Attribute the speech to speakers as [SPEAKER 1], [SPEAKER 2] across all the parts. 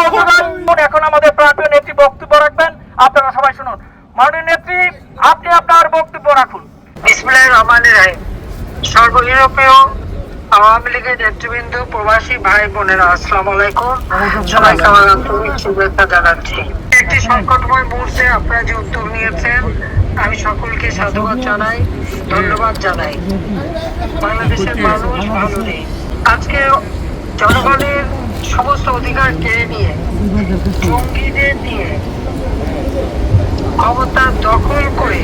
[SPEAKER 1] বন্ধুগণ, এখন আমাদের প্রাণপ্রিয় নেত্রী বক্তব্য রাখবেন। আপনারা সবাই শুনুন। মাননীয় নেত্রী আপনি আপনার বক্তব্য রাখুন।
[SPEAKER 2] বিসমুল্লাহির রহমানির রহিম। সর্ব ইউরোপীয় আওয়ামী লীগের নেতৃবৃন্দ প্রবাসী ভাই বোনেরা আসসালামু আলাইকুম। সবাইকে আমার আন্তরিক শুভেচ্ছা জানাচ্ছি। একটি সংকটময় মুহূর্তে আপনারা যে উদ্যোগ নিয়েছেন আমি সকলকে সাধুবাদ জানাই ধন্যবাদ জানাই। বাংলাদেশের মানুষ ভালো নেই। আজকে জনগণের সমস্ত অধিকার কেড়ে নিয়ে, জঙ্গিদের দিয়ে ক্ষমতা দখল করে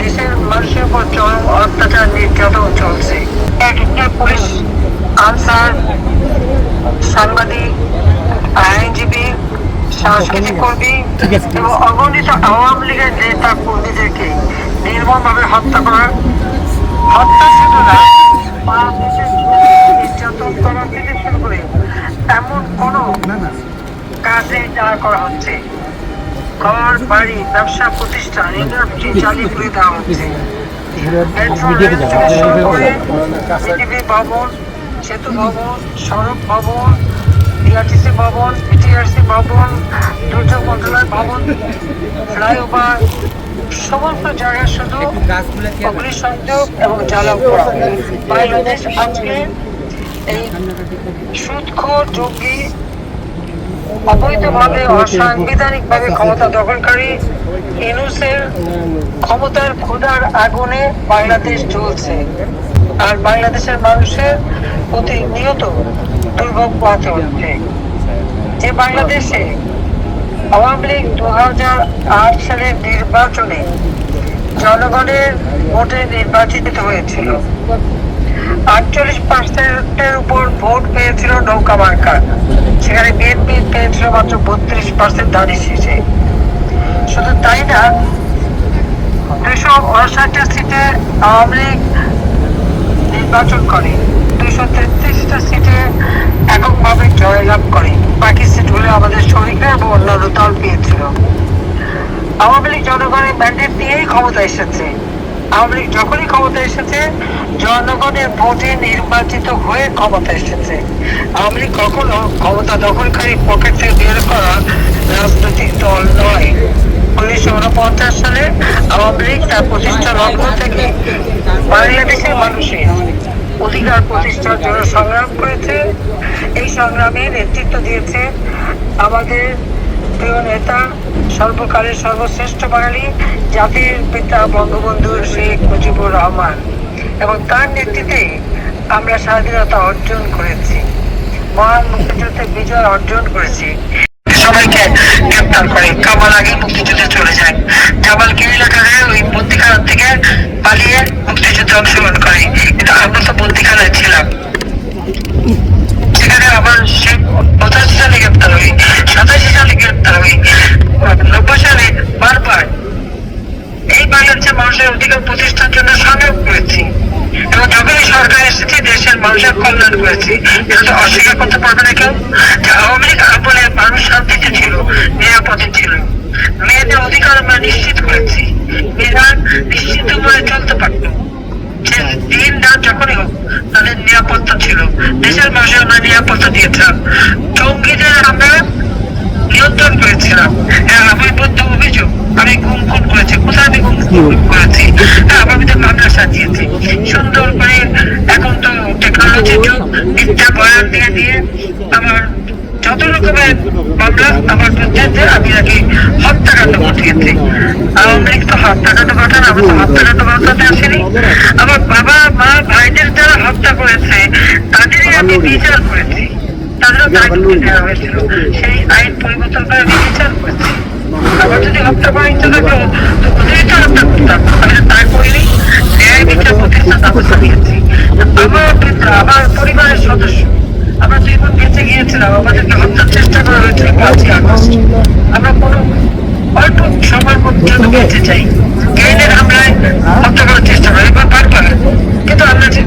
[SPEAKER 2] দেশের মানুষের উপর চরম অত্যাচার নির্যাতন চলছে। এক একটা পুলিশ, আনসার, সাংবাদিক, আইনজীবী, সাংস্কৃতিক কর্মী এবং অগণিত আওয়ামী লীগের নেতা কর্মীদেরকে নির্মমভাবে হত্যা করা। হত্যা শুধু না নির্যাতন করা থেকে শুরু করে এমন কোনো কাজে দাঁড় করা হচ্ছে। ঘর বাড়ি ব্যবসা প্রতিষ্ঠান ইন্ডাস্ট্রি চালিয়ে ঘুরে দেওয়া হচ্ছে। ভবন সেতু ভবন সড়ক ভবন বিআরটিসি ভবন পিটিআরসি ভবন দুর্যোগ মন্ত্রণালয় ভবন ফ্লাইওভার সমস্ত জায়গায় শুধু অগ্নিসংযোগ এবং জ্বালাও করা। বাংলাদেশ আজকে এই সুদখোর জঙ্গি অবৈধভাবে অসাংবিধানিক ভাবে ক্ষমতা দখলকারী ইনুসের ক্ষমতার ক্ষুধার আগুনে বাংলাদেশ চলছে আর বাংলাদেশের মানুষের প্রতিনিয়ত দুর্ভোগ পোহাতে হচ্ছে যে বাংলাদেশে আওয়ামী লীগ দু হাজার আট সালের নির্বাচনে জনগণের ভোটে নির্বাচিত হয়েছিল আটচল্লিশ পার্সেন্টের উপর ভোট পেয়েছিল নৌকা মার্কা। সেখানে বিএনপি পেয়েছিল মাত্র বত্রিশ পার্সেন্ট দাঁড়িয়ে শেষে। শুধু তাই না, দুইশো উনষাটটা সিটে আওয়ামী লীগ নির্বাচন করে, দুইশো তেত্রিশটা সিটে এককভাবে জয়লাভ করে। বাকি সিটগুলো আমাদের শরীরে এবং অন্যান্য দল পেয়েছিল। আওয়ামী লীগ জনগণের ম্যান্ডেট দিয়েই ক্ষমতা এসেছে। আওয়ামী যখনই ক্ষমতা এসেছে, জনগণের ভোটে নির্বাচিত হয়ে ক্ষমতা এসেছে। আওয়ামী কখনো ক্ষমতা দখলকারী পকেট থেকে বের করা রাজনৈতিক দল নয়। উনিশশো উনপঞ্চাশ সালে আওয়ামী লীগ তার প্রতিষ্ঠা লক্ষ্য থেকে বাংলাদেশের মানুষের অধিকার প্রতিষ্ঠার জন্য সংগ্রাম করেছে। এই সংগ্রামে নেতৃত্ব দিয়েছে আমাদের প্রিয় নেতা, সর্বকালের সর্বশ্রেষ্ঠ বাঙালি, জাতির পিতা বঙ্গবন্ধু শেখ মুজিবুর রহমান এবং তার নেতৃত্বে আমরা স্বাধীনতা অর্জন করেছি। মহান মুক্তিযুদ্ধে বিজয় অর্জন করেছি। সবাইকে গ্রেপ্তার করে কামাল আগে মুক্তিযুদ্ধে চলে যায়। গিরিলাকারে ওই বন্দিখানা থেকে পালিয়ে মুক্তিযুদ্ধে অংশগ্রহণ করে। কিন্তু আমরা তো বন্দিখানায় ছিলাম সেখানে আবার সে পঁচাশি সালে গ্রেপ্তার হই সাতাশি সালে গ্রেপ্তার হই নব্বই সালে বারবার এই বাংলাদেশের মানুষের অধিকার প্রতিষ্ঠার জন্য সংগ্রাম করেছি এবং যখনই সরকার এসেছে, দেশের মানুষের কল্যাণ করেছি। এটা অস্বীকার করতে পারবে না কেউ। যে আওয়ামী লীগ আমলে মানুষ শান্তিতে ছিল, নিরাপদে ছিল। মেয়েদের অধিকার আমরা নিশ্চিত করেছি। মেয়েরা নিশ্চিত মনে চলতে পারতো। দিন রাত যখনই হোক, তাদের নিরাপত্তা ছিল। দেশের মানুষের আমরা নিরাপত্তা দিয়েছিলাম। জঙ্গিদের আমরা নিয়ন্ত্রণ করেছিলাম। হ্যাঁ আমার বিরুদ্ধে অভিযোগ, আমি গুম খুন করেছি। কোথায় আমি গুম খুন করেছি হ্যাঁ আমার বিরুদ্ধে মামলা সাজিয়েছি সুন্দর করে এখন তো টেকনোলজির যুগ মিথ্যা আমার যত রকমের মামলা আমার আমি নাকি হত্যাকাণ্ড ঘটিয়েছি। তো হত্যাকাণ্ড তো হত্যাকাণ্ড আমার বাবা, মা, ভাইদের যারা হত্যা করেছে, তাদেরই আমি বিচার করেছি। তাদেরও দায়িত্ব হয়েছিল। সেই আইন পরিবর্তন করে আমি বিচার করেছি। আমার যদি হত্যা করার ইচ্ছা তো তো হত্যা করতাম। আমি তাই করিনি। ন্যায় বিচার প্রতিষ্ঠা আমার দুই বেঁচে গিয়েছিলাম, আমাদেরকে হত্যার চেষ্টা করা হয়েছিল পাঁচই আমরা কোনো অল্প সময়ের মধ্যে বেঁচে চাই গ্রেনেড হামলায় চেষ্টা করি বারবার কিন্তু আমরা যে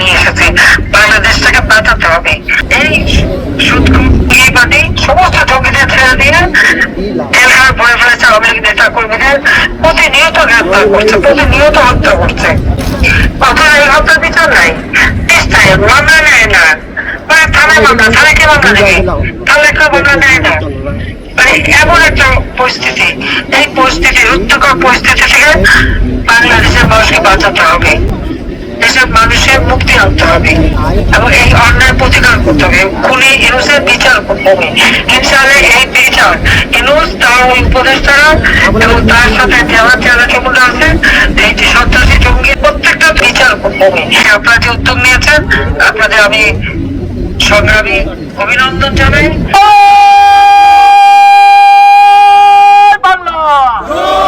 [SPEAKER 2] নিয়ে বাংলাদেশটাকে বাঁচাতে হবে। এই সুদকুবাদী সমস্ত জমিদের ছেড়ে দিয়ে জেলখানা ভরে ফেলেছে আওয়ামী লীগ নেতা কর্মীদের প্রতিনিয়ত গ্রেফতার করছে প্রতিনিয়ত হত্যা করছে। অথবা এই হত্যার বিচার নাই। মুক্তি আনতে হবে এবং এই অন্যায় প্রতিকার করতে হবে খুনি ইনুসের বিচার করতে হবে ইনশাআল্লাহ এই বিচার ইনুস তার উপদেষ্টারা এবং তার সাথে যারা যারা কেমন আছে এই যে সন্ত্রাসী জঙ্গি প্রত্যেকটা আপনারা যে উদ্যোগ নিয়েছেন। আপনাদের আমি সংগ্রামী অভিনন্দন জানাই।
[SPEAKER 1] বাংলা!